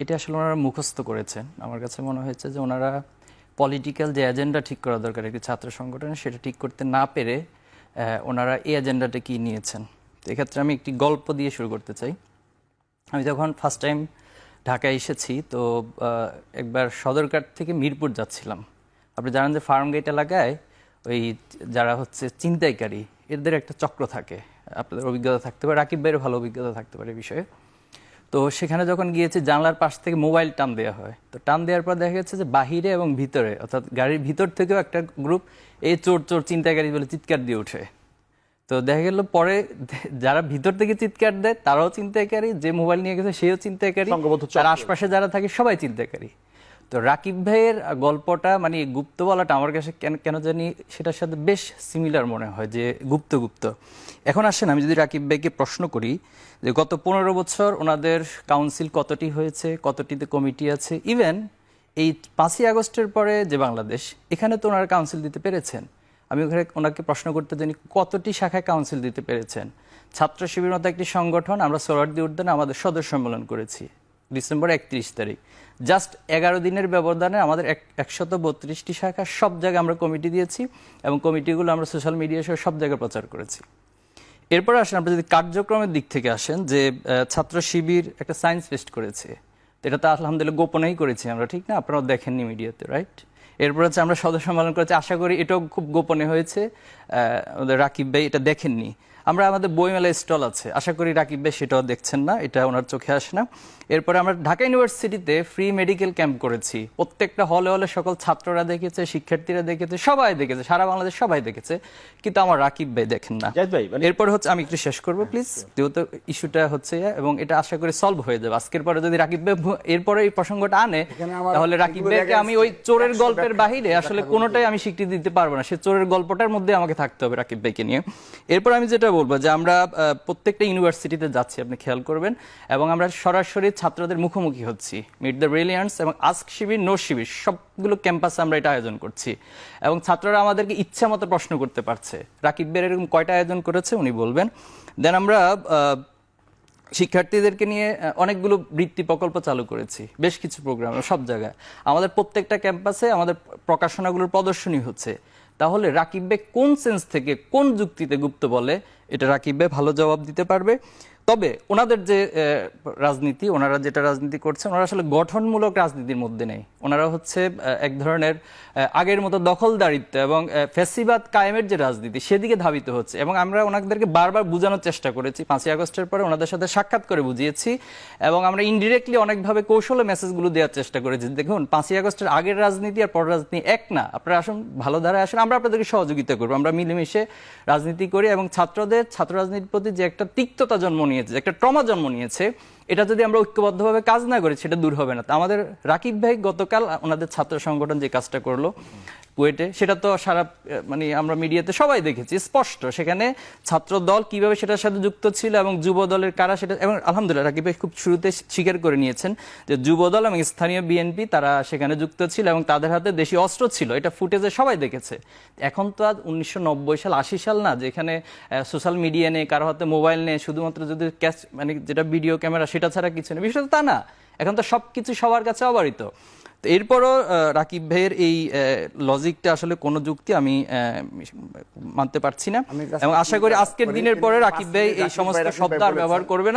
এটা আসলে ওনারা মুখস্থ করেছেন। আমার কাছে মনে হয়েছে যে ওনারা পলিটিক্যাল যে এজেন্ডা ঠিক করা দরকার, একটি ছাত্র সংগঠনে, সেটা ঠিক করতে না পেরে ওনারা এই এজেন্ডাটা কি নিয়েছেন? তো এক্ষেত্রে আমি একটি গল্প দিয়ে শুরু করতে চাই। আমি যখন ফার্স্ট টাইম ঢাকায় এসেছি, তো একবার সদরঘাট থেকে মিরপুর যাচ্ছিলাম। আপনি জানেন যে ফার্ম গেট এলাকায় ওই যারা হচ্ছে চিন্তাইকারী এদের একটা চক্র থাকে। আপনাদের অভিজ্ঞতা থাকতে পারে, রাকিব ভাইয়ের ভালো অভিজ্ঞতা থাকতে পারে বিষয়ে। তো সেখানে যখন গিয়েছে জানলার পাশ থেকে মোবাইল টান দেওয়া হয়। তো টান দেওয়ার পর দেখা যাচ্ছে যে বাহিরে এবং ভিতরে অর্থাৎ গাড়ির ভিতর থেকেও একটা গ্রুপ এই চোর চোর চিন্তাকারী বলে চিৎকার দিয়ে ওঠে। তো দেখা গেল পরে যারা ভিতর থেকে চিৎকার দেয় তারাও চিন্তাকারী যে মোবাইল নিয়ে গেছে সেও চিন্তাকারী। তার আশপাশে যারা থাকে সবাই চিন্তাকারী তো রাকিব ভাইয়ের গল্পটা মানে গুপ্ত বলাটা আমার কাছে কেন কেন জানি সেটার সাথে বেশ সিমিলার মনে হয় যে গুপ্ত গুপ্ত। এখন আসেন, আমি যদি রাকিব ভাইকে প্রশ্ন করি যে গত পনেরো বছর ওনাদের কাউন্সিল কতটি হয়েছে, কতটিতে কমিটি আছে ইভেন এই পাঁচই আগস্টের পরে যে বাংলাদেশ, এখানে তো ওনারা কাউন্সিল দিতে পেরেছেন। আমি ওখানে ওনাকে প্রশ্ন করতে জানি, কতটি শাখায় কাউন্সিল দিতে পেরেছেন? ছাত্র শিবির মতো একটি সংগঠন, আমরা সোহরার্দি উদ্যানে আমাদের সদস্য সম্মেলন করেছি। ডিসেম্বর একত্রিশ তারিখ। জাস্ট এগারো দিনের ব্যবধানে আমাদের এক একশত বত্রিশটি শাখা সব জায়গায় আমরা কমিটি দিয়েছি এবং কমিটিগুলো আমরা সোশ্যাল মিডিয়া সহ সব জায়গায় প্রচার করেছি। এরপর আসেন আপনি যদি কার্যক্রমের দিক থেকে আসেন যে ছাত্র শিবির একটা সায়েন্স ফেস্ট করেছে এটা তো আলহামদুলিল্লাহ গোপনেই করেছি আমরা, ঠিক না? আপনারাও দেখেননি মিডিয়াতে রাইট এরপর হচ্ছে আমরা সদস্য সম্মেলন করেছি, আশা করি এটাও খুব গোপনে হয়েছে। রাকিব ভাই এটা দেখেননি। আমরা আমাদের বইমেলা স্টল আছে। আশা করি রাকিব ভাই সেটাও দেখছেন না এটা ওনার চোখে আসে না। এরপরে আমরা ঢাকা ইউনিভার্সিটিতে ফ্রি মেডিকেল ক্যাম্প করেছি। প্রত্যেকটা হলে হলে সকল ছাত্ররা দেখেছে শিক্ষার্থীরা দেখেছে সবাই দেখেছে সারা বাংলাদেশ সবাই দেখেছে। কিন্তু আমার রাকিব ভাই দেখেন না। মানে- এরপর হচ্ছে আমি একটু শেষ করব প্লিজ যেহেতু ইস্যুটা হচ্ছে এবং এটা আশা করি সলভ হয়ে যাবে। আজকের পরে যদি রাকিব ভাই এরপরে এই প্রসঙ্গটা আনে তাহলে রাকিব ভাইকে আমি ওই চোরের গল্পের বাহিরে আসলে কোনোটাই আমি স্বীকৃতি দিতে পারব না। সে চোরের গল্পটার মধ্যে আমাকে থাকতে হবে রাকিব ভাইকে নিয়ে। এরপর আমি যেটা বলব যে আমরা প্রত্যেকটা ইউনিভার্সিটিতে যাচ্ছি, আপনি খেয়াল করবেন, এবং আমরা সরাসরি ছাত্রদের মুখোমুখি হচ্ছি। মিট দ্য ব্রিলিয়ান্স এবং আস্ক শিবির নো শিবির, সবগুলো ক্যাম্পাসে আমরা এটা আয়োজন করছি। এবং ছাত্ররা আমাদেরকে ইচ্ছা মতো প্রশ্ন করতে পারছে। রাকিব ভাইয়ের এরকম কয়টা আয়োজন করেছে, উনি বলবেন। দেন আমরা শিক্ষার্থীদেরকে নিয়ে অনেকগুলো বৃত্তি প্রকল্প চালু করেছি। বেশ কিছু প্রোগ্রাম সব জায়গায়। আমাদের প্রত্যেকটা ক্যাম্পাসে আমাদের প্রকাশনাগুলোর প্রদর্শনী হচ্ছে। তাহলে রাকিব ভাই কোন সেন্স থেকে কোন যুক্তিতে গুপ্ত বলে এটা রাকিব ভাই ভালো জবাব দিতে পারবে। তবে ওনাদের যে রাজনীতি ওনারা যেটা রাজনীতি করছে ওনারা আসলে গঠনমূলক রাজনীতির মধ্যে নেই। ওনারা হচ্ছে এক ধরনের আগের মতো দখলদারিত্ব এবং আহ, ফ্যাসিবাদ কায়েমের যে রাজনীতি সেদিকে ধাবিত হচ্ছে। এবং আমরা ওনাদেরকে বারবার বোঝানোর চেষ্টা করেছি। পাঁচই আগস্টের পরে ওনাদের সাথে সাক্ষাৎ করে বুঝিয়েছি এবং আমরা ইনডিরেক্টলি অনেকভাবে কৌশলে মেসেজগুলো দেওয়ার চেষ্টা করেছি। দেখুন পাঁচই আগস্টের আগের রাজনীতি আর পরের রাজনীতি এক না। আপনারা আসুন ভালো ধারায় আসুন। আমরা আপনাদেরকে সহযোগিতা করব। আমরা মিলেমিশে রাজনীতি করি এবং ছাত্রদের ছাত্র রাজনীতির প্রতি যে একটা তিক্ততা জন্ম নিয়েছে একটা ট্রমা জন্ম নিয়েছে। এটা যদি আমরা ঐক্যবদ্ধভাবে কাজ না করি, সেটা দূর হবে না। তো আমাদের রাকিব ভাই গতকাল ওনাদের ছাত্র সংগঠন যে কাজটা করল কুয়েটে, সেটা তো সারা মানে আমরা মিডিয়াতে সবাই দেখেছি, স্পষ্ট। সেখানে ছাত্র দল কীভাবে সেটার সাথে যুক্ত ছিল এবং যুব দলের কারা সেটা, এবং আলহামদুলিল্লাহ রাকিব ভাই খুব শুরুতে স্বীকার করে নিয়েছেন যে যুব দল এবং স্থানীয় বিএনপি তারা সেখানে যুক্ত ছিল এবং তাদের হাতে দেশি অস্ত্র ছিল। এটা ফুটেজে সবাই দেখেছে। এখন তো আজ উনিশশো নব্বই সাল, আশি সাল না, যেখানে সোশ্যাল মিডিয়া নেই কারও হাতে মোবাইল নেই শুধুমাত্র যদি ক্যাশ মানে যেটা ভিডিও ক্যামেরা সেটা ছাড়া কিছু নেই। বিষয়টা তা না। এখন তো সব কিছু সবার কাছে অবারিত। তো এরপরও আহ, রাকিব ভাইয়ের এই লজিকটা আসলে কোনো যুক্তি আমি আহ, মানতে পারছি না। এবং আশা করি আজকের দিনের পরে রাকিব ভাই এই সমস্ত শব্দ আর ব্যবহার করবে না।